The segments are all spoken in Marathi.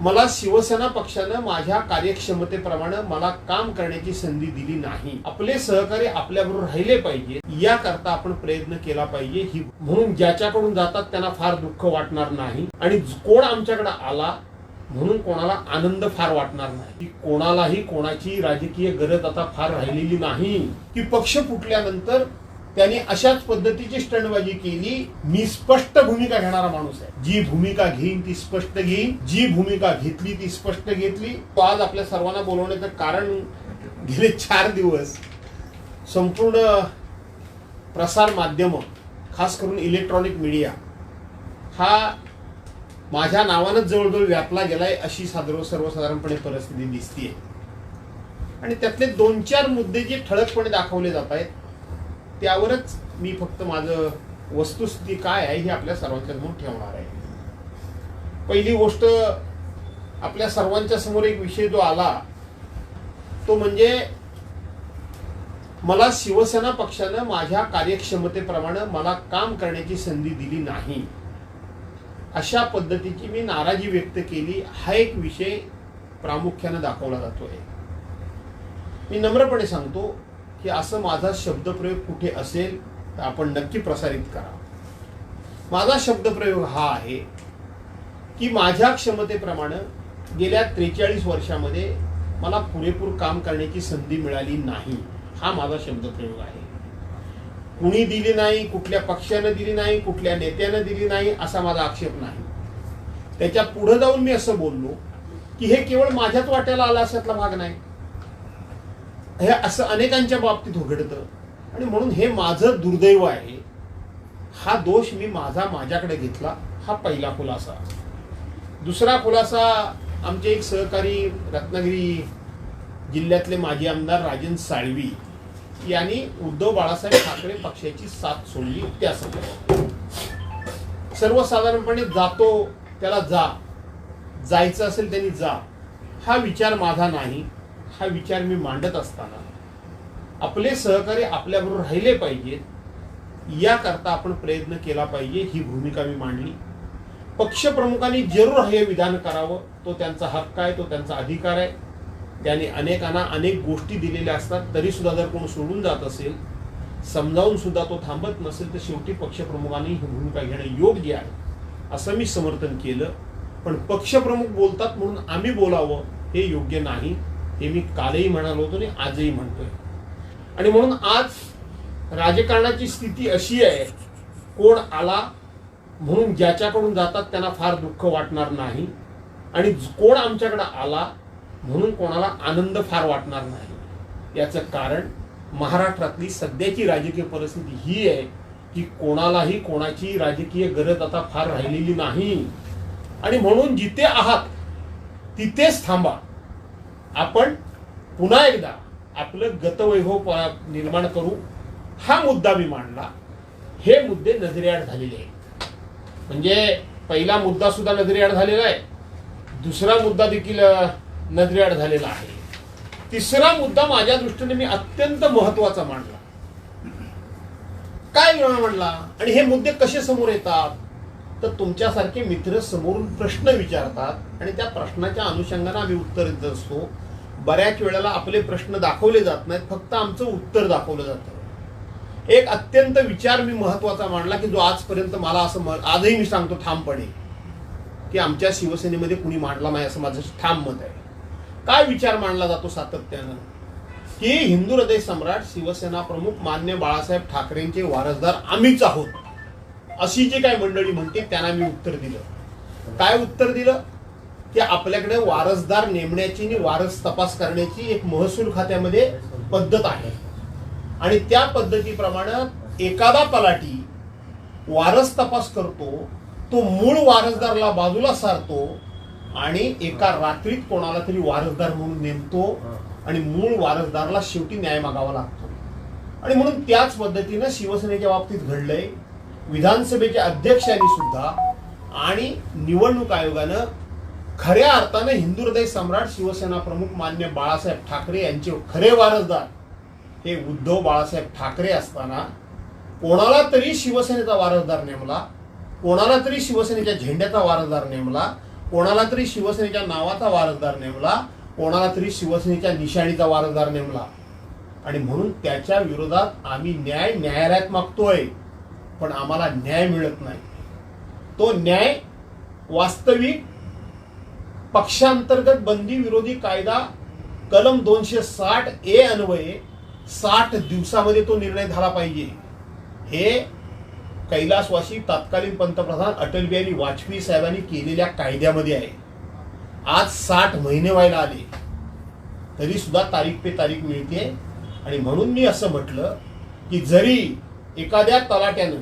मला शिवसेना पक्षानं माझ्या कार्यक्षमतेप्रमाणे मला काम करण्याची संधी दिली नाही. आपले सहकारी आपल्याबरोबर राहिले पाहिजे. याकरता आपण प्रयत्न केला पाहिजे. ही म्हणून ज्याच्याकडून जातात त्यांना फार दुःख वाटणार नाही. आणि कोण आमच्याकडे आला म्हणून कोणाला आनंद फार वाटणार नाही. कोणालाही कोणाची राजकीय गरज आता फार राहिलेली नाही. की पक्ष फुटल्यानंतर त्याने अशाच पद्धतीची स्टंडबाजी केली मी स्पष्ट भूमिका घेणारा माणूस आहे. जी भूमिका घेईन ती स्पष्ट घेईन. जी भूमिका घेतली ती स्पष्ट घेतली. तो आज आपल्या सर्वांना बोलवण्याचं कारण गेले चार दिवस संपूर्ण प्रसार माध्यम खास करून इलेक्ट्रॉनिक मीडिया हा माझ्या नावानंच जवळजवळ व्यापला गेलाय अशी साधारण सर्वसाधारणपणे परिस्थिती दिसतीये. आणि त्यातले दोन चार मुद्दे जे ठळकपणे दाखवले जात आहेत त्यावरच मी फक्त माझं वस्तुस्थिती काय आहे हे आपल्या सर्वांच्या समोर ठेवणार आहे. पहिली गोष्ट आपल्या सर्वांच्या समोर एक विषय जो आला तो म्हणजे मला शिवसेना पक्षानं माझ्या कार्यक्षमतेप्रमाणे मला काम करण्याची संधी दिली नाही. अशा पद्धतीची मी नाराजी व्यक्त केली. हा एक विषय प्रामुख्यानं दाखवला जातो आहे मी नम्रपणे सांगतो की असं माझा शब्दप्रयोग कुठे असेल तर आपण नक्की प्रसारित करा. माझा शब्दप्रयोग हा आहे की माझ्या क्षमतेप्रमाणे गेल्या त्रेचाळीस वर्षामध्ये मला पुरेपूर काम करण्याची संधी मिळाली नाही. हा माझा शब्दप्रयोग आहे. कुणी दिली नाही कुठल्या पक्षानं दिली नाही कुठल्या नेत्यानं दिली नाही असा माझा आक्षेप नाही. त्याच्या पुढं जाऊन मी असं बोललो की हे केवळ माझ्याच वाट्याला आला अशातला भाग नाही. हे असं अनेकांच्या बाबतीत उघडतं आणि म्हणून हे माझं दुर्दैव आहे. हा दोष मी माझा माझ्याकडे घेतला हा पहिला खुलासा. दुसरा खुलासा आमचे एक सहकारी रत्नागिरी जिल्ह्यातले माजी आमदार राजन साळवी यांनी उद्धव बाळासाहेब ठाकरे पक्षाची साथ सोडली त्या संदर्भात सर्वसाधारणपणे जातो त्याला जा. जायचं असेल त्यांनी जा. हा विचार माझा नाही. हा विचार मी मांडत असताना आपले सहकारी आपल्याबरोबर राहिले पाहिजेत याकरता आपण प्रयत्न केला पाहिजे ही भूमिका मी मांडली. पक्षप्रमुखांनी जरूर हे विधान करावं. तो त्यांचा हक्क आहे तो त्यांचा अधिकार आहे. त्याने अनेकांना अनेक गोष्टी दिलेल्या असतात तरी सुद्धा जर कोण सोडून जात असेल समजावून सुद्धा तो थांबत नसेल तर शेवटी पक्षप्रमुखांनी ही भूमिका घेणं योग्य आहे असं मी समर्थन केलं. पण पक्षप्रमुख बोलतात म्हणून आम्ही बोलावं हे योग्य नाही. हे मी कालही म्हणालो होतो आणि आजही म्हणतोय. आणि म्हणून आज राजकारणाची स्थिती अशी आहे कोण आला म्हणून ज्याच्याकडून जातात त्यांना फार दुःख वाटणार नाही आणि कोण आमच्याकडे आला म्हणून कोणाला आनंद फार वाटणार नाही. याचं कारण महाराष्ट्रातली सध्याची राजकीय परिस्थिती ही आहे की कोणालाही कोणाची राजकीय गरज आता फार राहिलेली नाही. आणि म्हणून जिथे आहात तिथेच थांबा. आपण पुन्हा एकदा आपलं गतवैभव निर्माण करू. हा मुद्दा मी मांडला. हे मुद्दे नजरेआड झालेले आहेत. म्हणजे पहिला मुद्दा सुद्धा नजरेआड झालेला आहे. दुसरा मुद्दा देखील नजरेआड झालेला आहे. तिसरा मुद्दा माझ्या दृष्टीने मी अत्यंत महत्त्वाचा मांडला. काय वेळा मांडला? आणि हे मुद्दे कसे समोर येतात? तर तुमच्यासारखे मित्र समोरून प्रश्न विचारतात आणि त्या प्रश्नाच्या अनुषंगाने आम्ही उत्तर देत असतो. बऱ्याच वेळेला आपले प्रश्न दाखवले जात नाहीत फक्त आमचं उत्तर दाखवलं जातं. एक अत्यंत विचार मी महत्त्वाचा मांडला की जो आजपर्यंत मला असं म- आजही मी सांगतो ठामपणे की आमच्या शिवसेनेमध्ये कुणी मांडला नाही असं माझं ठाम मत आहे. काय विचार मांडला जातो सातत्यानं? की हिंदू हृदय सम्राट शिवसेना प्रमुख मान्य बाळासाहेब ठाकरेंचे वारसदार आम्हीच आहोत. अशी जी काय मंडळी म्हणते त्यांना मी उत्तर दिलं. काय उत्तर दिलं? की आपल्याकडे वारसदार नेमण्याची आणि वारस तपास करण्याची एक महसूल खात्यामध्ये पद्धत आहे. आणि त्या पद्धतीप्रमाणे एखादा तलाठी वारस तपास करतो तो मूळ वारसदारला बाजूला सारतो आणि एका रात्रीत कोणाला तरी वारसदार म्हणून नेमतो आणि मूळ वारसदारला शेवटी न्याय मागावा लागतो. आणि म्हणून त्याच पद्धतीनं शिवसेनेच्या बाबतीत घडलंय विधानसभेच्या अध्यक्षांनी सुद्धा आणि निवडणूक आयोगानं खऱ्या अर्थानं हिंदू हृदय सम्राट शिवसेना प्रमुख मान्य बाळासाहेब ठाकरे यांचे खरे वारसदार हे उद्धव बाळासाहेब ठाकरे असताना कोणाला तरी शिवसेनेचा वारसदार नेमला कोणाला तरी शिवसेनेच्या झेंड्याचा वारसदार नेमला कोणाला तरी शिवसेनेच्या नावाचा वारसदार नेमला कोणाला तरी शिवसेनेच्या निशाणीचा वारसदार नेमला. आणि म्हणून त्याच्या विरोधात आम्ही न्याय न्यायालयात मागतोय. पण आम्हाला न्याय मिळत नाही. तो न्याय वास्तविक पक्षांतर्गत बंदी विरोधी कायदा कलम दोनशे साठ ए अन्वये साठ दिवसामध्ये तो निर्णय झाला पाहिजे. हे कैलासवासी तत्कालीन पंतप्रधान अटल बिहारी वाजपेयी साहेबांनी केलेल्या कायद्यामध्ये आहे. आज साठ महिने व्हायला आले. तरी सुद्धा तारीख पे तारीख मिळते. आणि म्हणून मी असं म्हटलं की जरी एखाद्या तलाट्यानं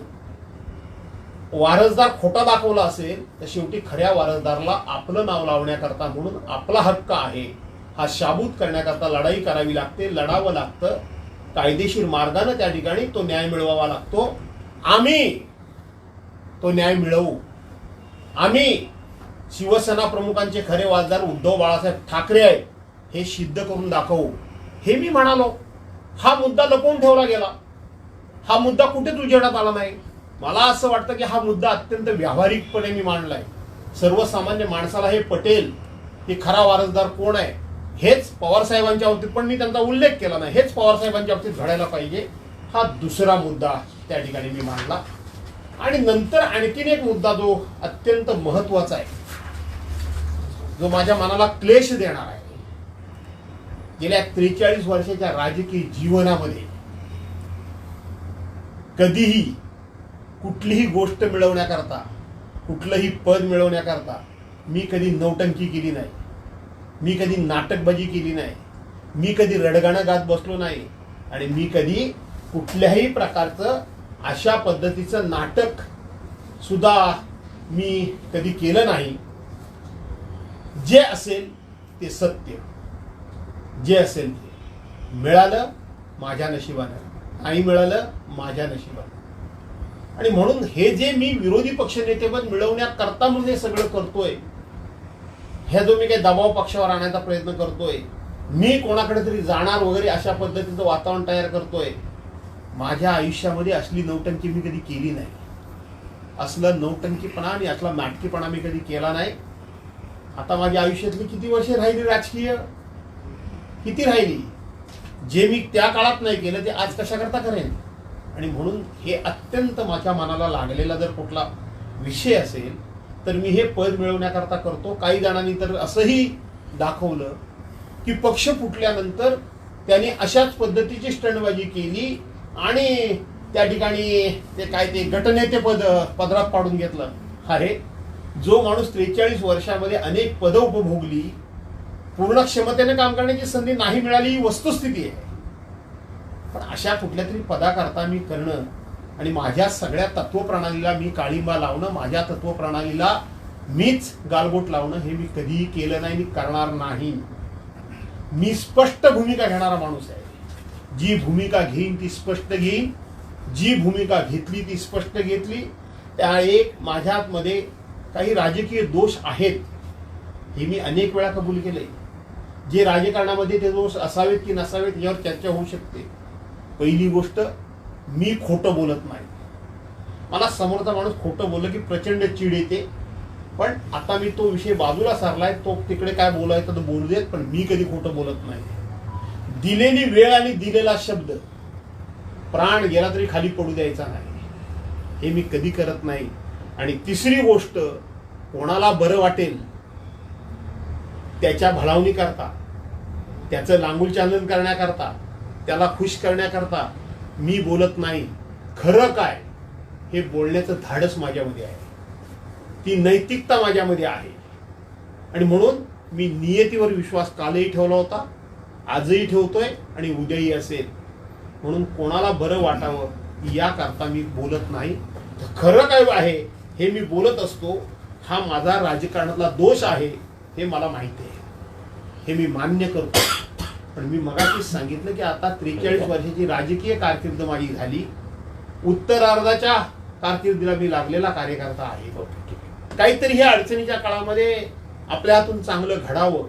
वारसदार खोटा दाखवला असेल तर शेवटी खऱ्या वारसदारला आपलं नाव लावण्याकरता म्हणून आपला हक्क आहे. हा शाबूत करण्याकरता लढाई करावी लागते लढावं लागतं. कायदेशीर मार्गानं त्या ठिकाणी तो न्याय मिळवावा लागतो. आम्ही तो न्याय मिळवू. आम्ही शिवसेना प्रमुखांचे खरे वारसदार उद्धव बाळासाहेब ठाकरे आहेत हे सिद्ध करून दाखवू. हे मी म्हणालो. हा मुद्दा लपवून ठेवला गेला. हा मुद्दा कुठेच उजेडात आला नाही? मला असं वाटतं की हा मुद्दा अत्यंत व्यावहारिकपणे मी मांडलाय. सर्वसामान्य माणसाला हे पटेल की खरा वारसदार कोण आहे हेच पवारसाहेबांच्या बाबतीत पण मी त्यांचा उल्लेख केला नाही. हेच पवारसाहेबांच्या बाबतीत घडायला पाहिजे. हा दुसरा मुद्दा त्या ठिकाणी मी मांडला. आणि नंतर आणखीन एक मुद्दा जो अत्यंत महत्त्वाचा आहे जो माझ्या मनाला क्लेश देणार आहे. गेल्या त्रेचाळीस वर्षाच्या राजकीय जीवनामध्ये कधीही कुठलीही गोष्ट मिळवण्याकरता कुठलंही पद मिळवण्याकरता मी कधी नौटंकी केली नाही. मी कधी नाटकबाजी केली नाही. मी कधी रडगाणं गात बसलो नाही. आणि मी कधी कुठल्याही प्रकारचं अशा पद्धतीचं नाटक सुद्धा मी कधी केलं नाही. जे असेल ते सत्य. जे असेल ते. मिळालं माझ्या नशिबानं. नाही मिळालं माझ्या नशिबात. आणि म्हणून हे जे मी विरोधी पक्षनेतेपद मिळवण्याकरता म्हणून हे सगळं करतोय ह्या जो मी काही दबाव पक्षावर आणण्याचा प्रयत्न करतोय मी कोणाकडे तरी जाणार वगैरे अशा पद्धतीचं वातावरण तयार करतोय माझ्या आयुष्यामध्ये असली नौटंकी मी कधी केली नाही. असलं नौटंकीपणा आणि असला नाटकीपणा मी कधी केला नाही. आता माझ्या आयुष्यातली किती वर्षे राहिली राजकीय? किती राहिली? जे मी त्या काळात नाही केलं ते आज कशाकरता करेन? आणि म्हणून हे अत्यंत माझ्या मनाला लागलेला जर कुठला विषय असेल तर मी हे पद मिळवण्याकरता करतो. काही जणांनी तर असंही दाखवलं की पक्ष फुटल्यानंतर त्याने अशाच पद्धतीची स्टंडबाजी केली आणि त्या ठिकाणी ते काय ते गटनेते पद पदरात पाडून घेतलं. अरे जो माणूस त्रेचाळीस वर्षामध्ये अनेक पदं उपभोगली पूर्ण क्षमतेने काम करण्याची संधी नाही मिळाली ही वस्तुस्थिती आहे. पण अशा कुठल्या तरी पदाकरता मी करणं आणि माझ्या सगळ्या तत्वप्रणालीला मी काळिंबा लावणं माझ्या तत्वप्रणालीला मीच गालबोट लावणं हे मी कधीही केलं नाही मी करणार नाही. मी स्पष्ट भूमिका घेणारा माणूस आहे. जी भूमिका घेईन ती स्पष्ट घेईन. जी भूमिका घेतली ती स्पष्ट घेतली. त्या एक माझ्यामध्ये काही राजकीय दोष आहेत हे मी अनेक वेळा कबूल केले जे राजकारणामध्ये ते दोष असावेत की नसावेत यावर चर्चा होऊ शकते. पहिली गोष्ट मी खोटं बोलत नाही. मला समोरचा माणूस खोटं बोललं की प्रचंड चीड येते. पण आता मी तो विषय बाजूला सारलाय तो तिकडे काय बोलायचं तर बोलू देत पण मी कधी खोटं बोलत नाही. दिलेली वेळ आणि दिलेला शब्द प्राण गेला तरी खाली पडू द्यायचा नाही. हे मी कधी करत नाही. आणि तिसरी गोष्ट कोणाला बरं वाटेल त्याच्या भलावणी करता. त्याचं लांगुलचालन करण्याकरता त्याला खुश करण्याकरता मी बोलत नाही. खरं काय? हे बोलण्याचं धाडस माझ्यामध्ये आहे. ती नैतिकता माझ्यामध्ये आहे. आणि म्हणून मी नियतीवर विश्वास कालही ठेवला होता आजही ठेवतोय आणि उद्याही असेल. म्हणून कोणाला बरं वाटावं याकरता मी बोलत नाही. खरं काय आहे? हे मी बोलत असतो. हा माझा राजकारणातला दोष आहे. हे मला माहिती आहे. हे मी मान्य करतो. पण मी मगाशीच सांगितलं की आता त्रेचाळीस वर्षाची राजकीय कारकीर्द माझी झाली. उत्तरार्धाच्या कारकिर्दीला मी लागलेला कार्यकर्ता आहे. काहीतरी ह्या अडचणीच्या काळामध्ये आपल्या हातून चांगलं घडावं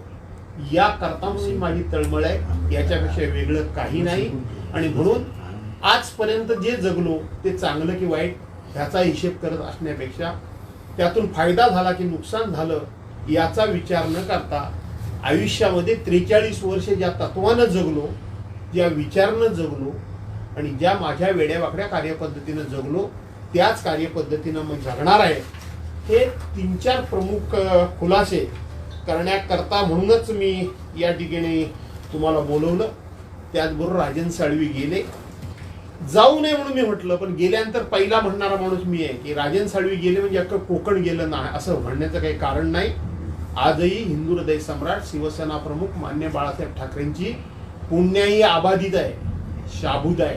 या करता माझी तळमळ आहे. याच्यापेक्षा वेगळं काही नाही. आणि म्हणून आजपर्यंत जे जगलो ते चांगलं की वाईट ह्याचा हिशेब करत असण्यापेक्षा त्यातून फायदा झाला की नुकसान झालं याचा विचार न करता आयुष्यामध्ये त्रेचाळीस वर्ष ज्या तत्वानं जगलो ज्या विचारानं जगलो आणि ज्या माझ्या वेड्यावाकड्या कार्यपद्धतीनं जगलो त्याच कार्यपद्धतीनं मग जगणार आहे हे तीन चार प्रमुख खुलासे करण्याकरता म्हणूनच मी या ठिकाणी तुम्हाला बोलवलं. त्याचबरोबर राजन साळवी गेले. जाऊ नये म्हणून मी म्हटलं पण गेल्यानंतर पहिला म्हणणारा माणूस मी आहे की राजन साळवी गेले म्हणजे अख्खं कोकण गेलं नाही असं म्हणण्याचं काही कारण नाही. आजही हिंदू हृदय सम्राट शिवसेना प्रमुख मान्य बाळासाहेब ठाकरेंची पुण्याई आबाधित आहे शाबूत आहे.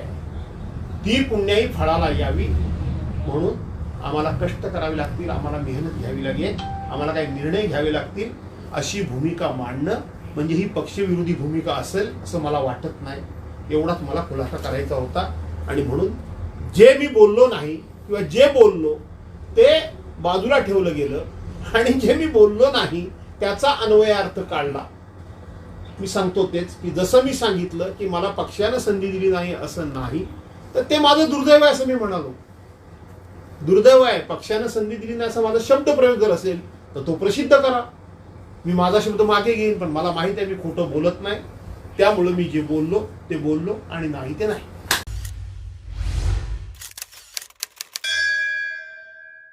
ती पुण्याई फळाला यावी म्हणून आम्हाला कष्ट करावे लागतील आम्हाला मेहनत घ्यावी लागेल आम्हाला काही निर्णय घ्यावे लागतील अशी भूमिका मांडणं म्हणजे ही पक्षविरोधी भूमिका असेल असं मला वाटत नाही. एवढाच मला खुलासा करायचा होता. आणि म्हणून जे मी बोललो नाही किंवा जे बोललो ते बाजूला ठेवलं गेलं. आणि जे मी बोललो नाही त्याचा अन्वयार्थ काढला. मी सांगतो तेच की जसं मी सांगितलं की मला पक्षानं संधी दिली नाही असं नाही तर ते माझं दुर्दैव आहे असं मी म्हणालो. दुर्दैव आहे पक्षानं संधी दिली नाही असं माझा शब्द प्रयोग जर असेल तर तो प्रसिद्ध करा. मी माझा शब्द मागे घेईन पण मला माहीत आहे मी खोटं बोलत नाही. त्यामुळं मी जे बोललो ते बोललो आणि नाही ते नाही.